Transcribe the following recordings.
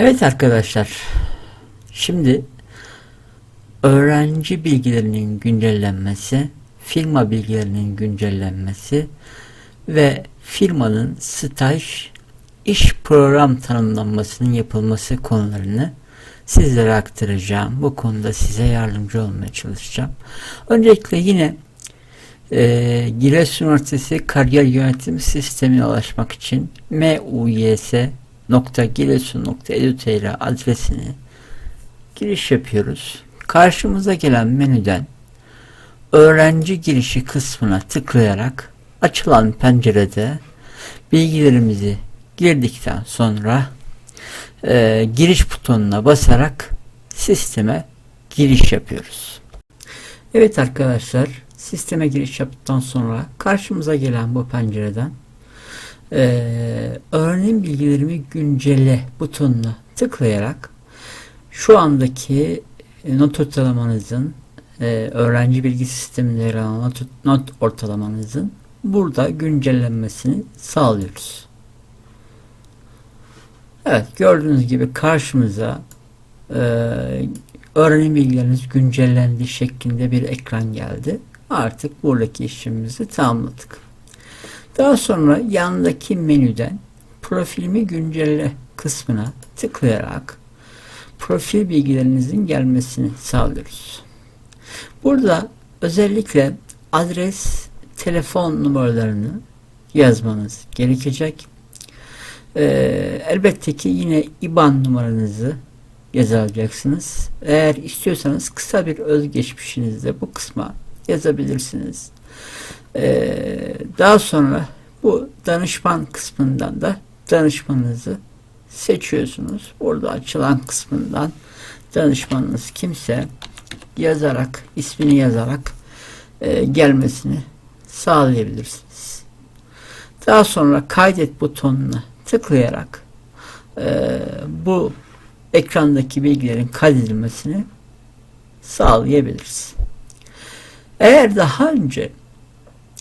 Evet arkadaşlar. Şimdi öğrenci bilgilerinin güncellenmesi, firma bilgilerinin güncellenmesi ve firmanın staj iş program tanımlanmasının yapılması konularını sizlere aktaracağım. Bu konuda size yardımcı olmaya çalışacağım. Öncelikle yine e, Giresun Üniversitesi Kariyer Yönetim Sistemi'ne ulaşmak için muys.giresun.edu.tr adresine giriş yapıyoruz. Karşımıza gelen menüden öğrenci girişi kısmına tıklayarak açılan pencerede bilgilerimizi girdikten sonra e, giriş butonuna basarak sisteme giriş yapıyoruz. Evet arkadaşlar sisteme giriş yaptıktan sonra karşımıza gelen bu pencereden e, öğrenim bilgilerimi güncelle butonuna tıklayarak şu andaki e, not ortalamanızın e, öğrenci bilgi sisteminde yer not, not ortalamanızın burada güncellenmesini sağlıyoruz. Evet gördüğünüz gibi karşımıza e, öğrenim bilgileriniz güncellendi şeklinde bir ekran geldi. Artık buradaki işlemimizi tamamladık. Daha sonra yandaki menüden profilimi güncelle kısmına tıklayarak profil bilgilerinizin gelmesini sağlıyoruz. Burada özellikle adres, telefon numaralarını yazmanız gerekecek. Ee, elbette ki yine IBAN numaranızı yazacaksınız. Eğer istiyorsanız kısa bir özgeçmişinizi de bu kısma yazabilirsiniz. Ee, daha sonra bu danışman kısmından da danışmanınızı seçiyorsunuz. Burada açılan kısmından danışmanınız kimse yazarak, ismini yazarak e, gelmesini sağlayabilirsiniz. Daha sonra kaydet butonuna tıklayarak e, bu ekrandaki bilgilerin kaydedilmesini sağlayabiliriz. Eğer daha önce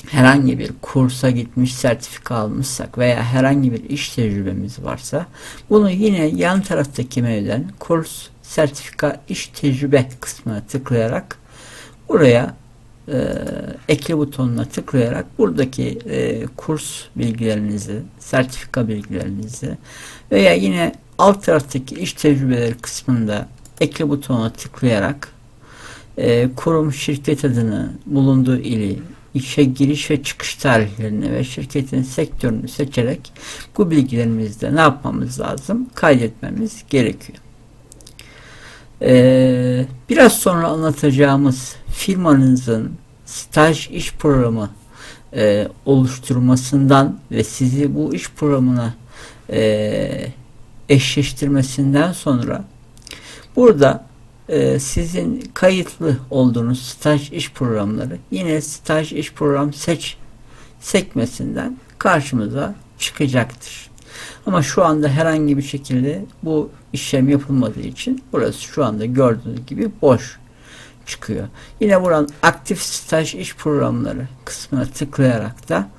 herhangi bir kursa gitmiş, sertifika almışsak veya herhangi bir iş tecrübemiz varsa bunu yine yan taraftaki menüden kurs, sertifika, iş tecrübe kısmına tıklayarak buraya e, ekle butonuna tıklayarak buradaki e, kurs bilgilerinizi, sertifika bilgilerinizi veya yine alt taraftaki iş tecrübeleri kısmında ekle butonuna tıklayarak e, kurum şirket adını, bulunduğu ili, işe giriş ve çıkış tarihlerini ve şirketin sektörünü seçerek bu bilgilerimizde ne yapmamız lazım? Kaydetmemiz gerekiyor. Ee, biraz sonra anlatacağımız firmanızın staj iş programı e, oluşturmasından ve sizi bu iş programına e, eşleştirmesinden sonra burada sizin kayıtlı olduğunuz staj iş programları yine staj iş program seç sekmesinden karşımıza çıkacaktır. Ama şu anda herhangi bir şekilde bu işlem yapılmadığı için burası şu anda gördüğünüz gibi boş çıkıyor. Yine buranın aktif staj iş programları kısmına tıklayarak da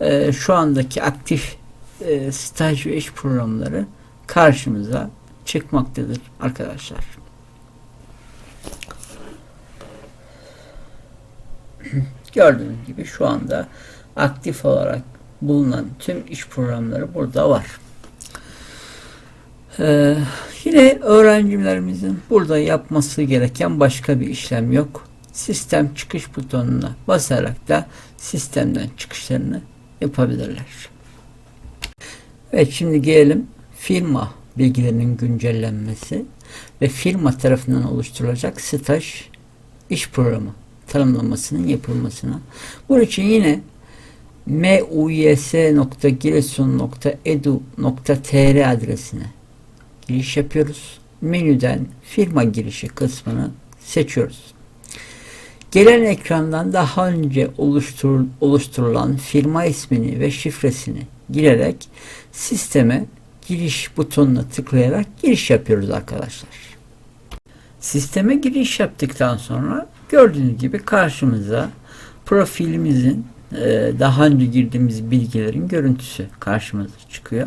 e, şu andaki aktif e, staj ve iş programları karşımıza çıkmaktadır arkadaşlar. Gördüğünüz gibi şu anda aktif olarak bulunan tüm iş programları burada var. Ee, yine öğrencilerimizin burada yapması gereken başka bir işlem yok. Sistem çıkış butonuna basarak da sistemden çıkışlarını yapabilirler. Evet şimdi gelelim firma bilgilerinin güncellenmesi ve firma tarafından oluşturulacak staj iş programı tanımlamasının yapılmasına. Bunun için yine muys.giresun.edu.tr adresine giriş yapıyoruz. Menüden firma girişi kısmını seçiyoruz. Gelen ekrandan daha önce oluştur, oluşturulan firma ismini ve şifresini girerek sisteme giriş butonuna tıklayarak giriş yapıyoruz arkadaşlar. Sisteme giriş yaptıktan sonra gördüğünüz gibi karşımıza profilimizin e, daha önce girdiğimiz bilgilerin görüntüsü karşımıza çıkıyor.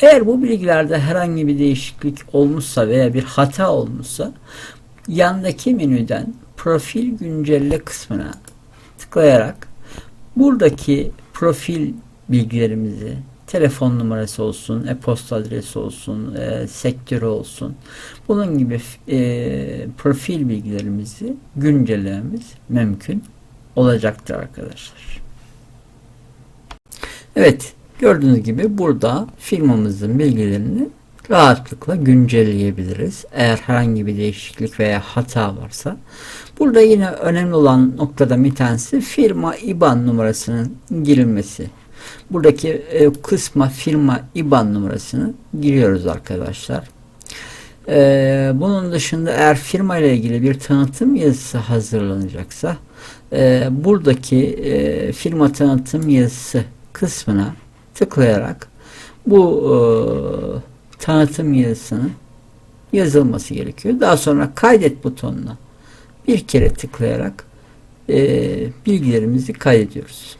Eğer bu bilgilerde herhangi bir değişiklik olmuşsa veya bir hata olmuşsa yandaki menüden profil güncelle kısmına tıklayarak buradaki profil bilgilerimizi telefon numarası olsun, e-posta adresi olsun, e, sektörü olsun. Bunun gibi e, profil bilgilerimizi güncellememiz mümkün olacaktır arkadaşlar. Evet, gördüğünüz gibi burada firmamızın bilgilerini rahatlıkla güncelleyebiliriz. Eğer herhangi bir değişiklik veya hata varsa. Burada yine önemli olan noktada bir tanesi firma IBAN numarasının girilmesi. Buradaki e, kısma firma IBAN numarasını giriyoruz arkadaşlar. E, bunun dışında eğer firma ile ilgili bir tanıtım yazısı hazırlanacaksa e, buradaki e, firma tanıtım yazısı kısmına tıklayarak bu e, tanıtım yazısının yazılması gerekiyor. Daha sonra kaydet butonuna bir kere tıklayarak e, bilgilerimizi kaydediyoruz.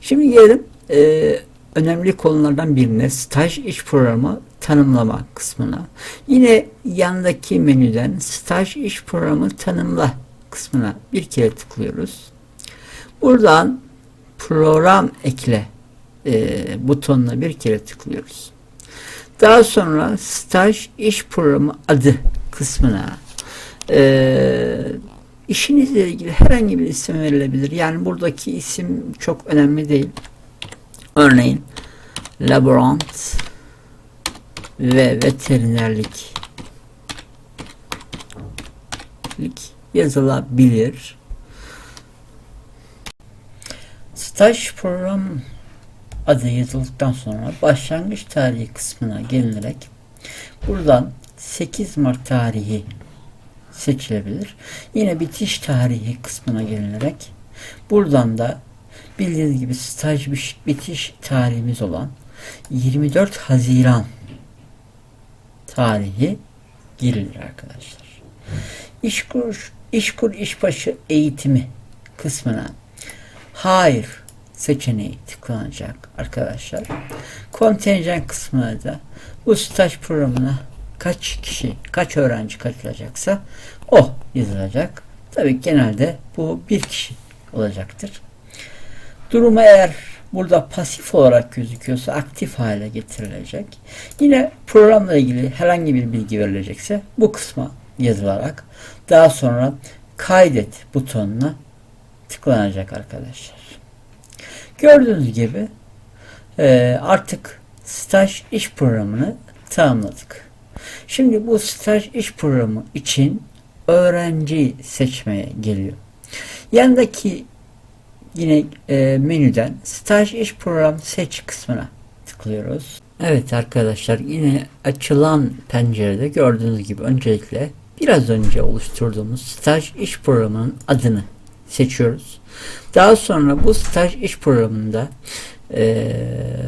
Şimdi gelelim e, önemli konulardan birine staj iş programı tanımlama kısmına. Yine yandaki menüden staj iş programı tanımla kısmına bir kere tıklıyoruz. Buradan program ekle e, butonuna bir kere tıklıyoruz. Daha sonra staj iş programı adı kısmına e, işinizle ilgili herhangi bir isim verilebilir. Yani buradaki isim çok önemli değil. Örneğin laborant ve veterinerlik yazılabilir. Staj program adı yazıldıktan sonra başlangıç tarihi kısmına gelinerek buradan 8 Mart tarihi seçilebilir. Yine bitiş tarihi kısmına gelinerek buradan da bildiğiniz gibi staj bitiş tarihimiz olan 24 Haziran tarihi girilir arkadaşlar. İşkur, işkur işbaşı eğitimi kısmına hayır seçeneği tıklanacak arkadaşlar. Kontenjan kısmına da bu staj programına kaç kişi, kaç öğrenci katılacaksa o yazılacak. Tabii genelde bu bir kişi olacaktır. Durumu eğer burada pasif olarak gözüküyorsa aktif hale getirilecek. Yine programla ilgili herhangi bir bilgi verilecekse bu kısma yazılarak daha sonra kaydet butonuna tıklanacak arkadaşlar. Gördüğünüz gibi e, artık staj iş programını tamamladık. Şimdi bu staj iş programı için öğrenci seçmeye geliyor. Yandaki yine e, menüden staj iş program seç kısmına tıklıyoruz. Evet arkadaşlar yine açılan pencerede gördüğünüz gibi öncelikle biraz önce oluşturduğumuz staj iş programının adını seçiyoruz. Daha sonra bu staj iş programında e,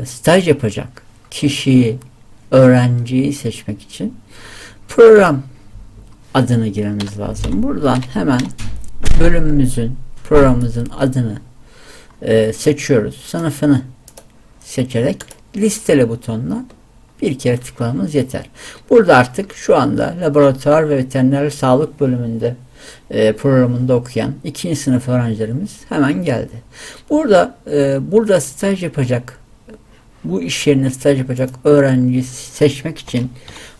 staj yapacak kişiyi, öğrenciyi seçmek için program adını girmemiz lazım. Buradan hemen bölümümüzün, programımızın adını e, seçiyoruz. Sınıfını seçerek listele butonuna bir kere tıklamamız yeter. Burada artık şu anda laboratuvar ve veteriner sağlık bölümünde e, programında okuyan ikinci sınıf öğrencilerimiz hemen geldi. Burada e, burada staj yapacak bu iş yerine staj yapacak öğrenciyi seçmek için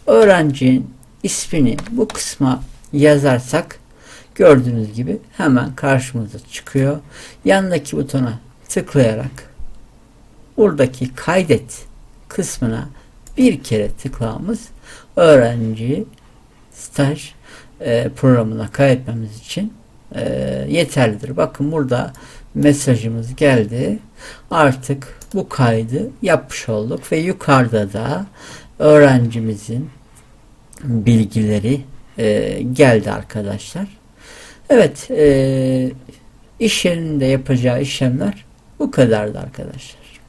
öğrencinin ismini bu kısma yazarsak gördüğünüz gibi hemen karşımıza çıkıyor. Yanındaki butona tıklayarak buradaki kaydet kısmına bir kere tıklamamız öğrenciyi staj e, programına kaydetmemiz için e, yeterlidir. Bakın burada mesajımız geldi. Artık bu kaydı yapmış olduk ve yukarıda da öğrencimizin bilgileri e, geldi arkadaşlar. Evet e, iş yerinde yapacağı işlemler bu kadardı arkadaşlar.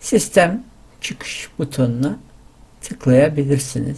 Sistem çıkış butonuna tıklayabilirsiniz.